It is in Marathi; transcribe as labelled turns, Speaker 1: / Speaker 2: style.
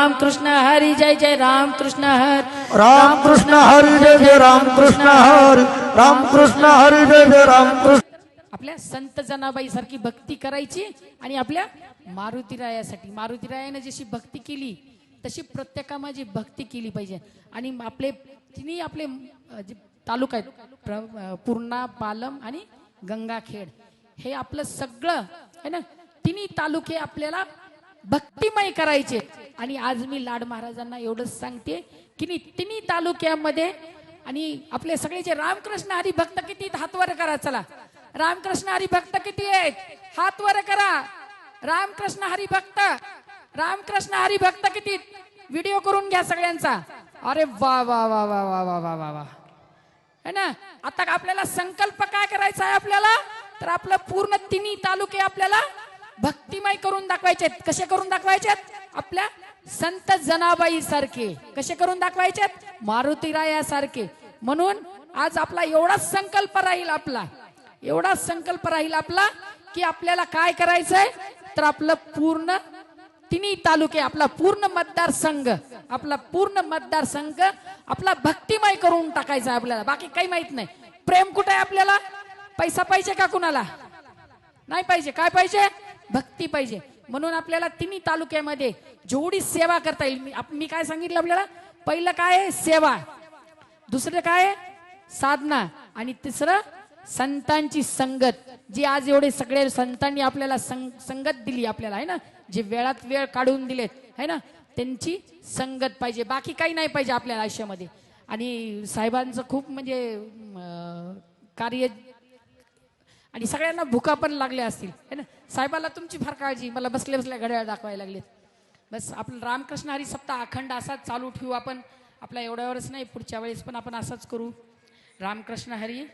Speaker 1: राम कृष्ण हरी जय जय राम कृष्ण हर।
Speaker 2: राम कृष्ण हरी जय जय राम कृष्ण हरी। राम कृष्ण हरी जय जय राम कृष्ण
Speaker 1: आपल्या संत जनाबाई सारखी भक्ती करायची आणि आपल्या मारुतीरायासाठी. मारुतीरायानं जशी भक्ती केली तशी प्रत्येकामाची भक्ती केली पाहिजे. आणि आपले तिन्ही आपले जे तालुका आहेत पूर्णा पालम आणि गंगाखेड. हे आपलं सगळं है ना? तिन्ही तालुके आपल्याला भक्तिमय करायचे. आणि आज मी लाड महाराजांना एवढंच सांगते की नी तिन्ही तालुक्यामध्ये आणि आपले सगळेचे रामकृष्ण हरी भक्त किती हातवर करा चला. रामकृष्ण हरी भक्त किती आहेत हातवर करा. रामकृष्ण हरी भक्त रामकृष्ण हरी भक्त किती व्हिडिओ करून घ्या सगळ्यांचा. अरे वा वा वा वा वा वा वा वा वा. है ना? आता आपल्याला संकल्प काय करायचा आहे आपल्याला? तर आपलं पूर्ण तिन्ही तालुके आपल्याला भक्तिमय करून दाखवायचे आहेत. कसे करून दाखवायचे आहेत? आपल्या संत जनाबाई सारखे. कसे करून दाखवायचे आहेत? मारुतीराया सारखे. म्हणून आज आपला एवढाच संकल्प राहील आपला. एवढाच संकल्प राहील आपला की आपल्याला काय करायचंय? तर आपलं पूर्ण तिन्ही तालुके आपला पूर्ण मतदारसंघ आपला पूर्ण मतदारसंघ आपला भक्तिमय करून टाकायचा आहे आपल्याला. बाकी काही माहीत नाही. प्रेम कुठे आहे आपल्याला? पैसा पाहिजे का कुणाला? नाही पाहिजे. काय पाहिजे? भक्ती पाहिजे. म्हणून आपल्याला तिन्ही तालुक्यामध्ये जेवढी सेवा करता येईल मी आप- मी काय सांगितलं आपल्याला? पहिलं काय आहे? सेवा. दुसरं काय आहे? साधना. आणि तिसरं संतांची संगत. जी आज एवढे सगळे संतांनी आपल्याला संग- संगत दिली आपल्याला आहे ना? जे वेळात वेळ काढून दिलेत है ना? त्यांची संगत पाहिजे. बाकी काही नाही पाहिजे आपल्या आयुष्यामध्ये. आणि साहेबांचं खूप म्हणजे कार्य आणि सगळ्यांना भुका पण लागल्या असतील है ना? साहेबाला तुमची फार काळजी मला बसल्या बसल्या घड्याळ दाखवायला लागलेत. बस आपलं रामकृष्ण हरी सप्ताह अखंड असाच चालू ठेवू आपण. आपला एवढ्यावरच नाही पुढच्या वेळेस पण आपण असाच करू. रामकृष्ण हरी.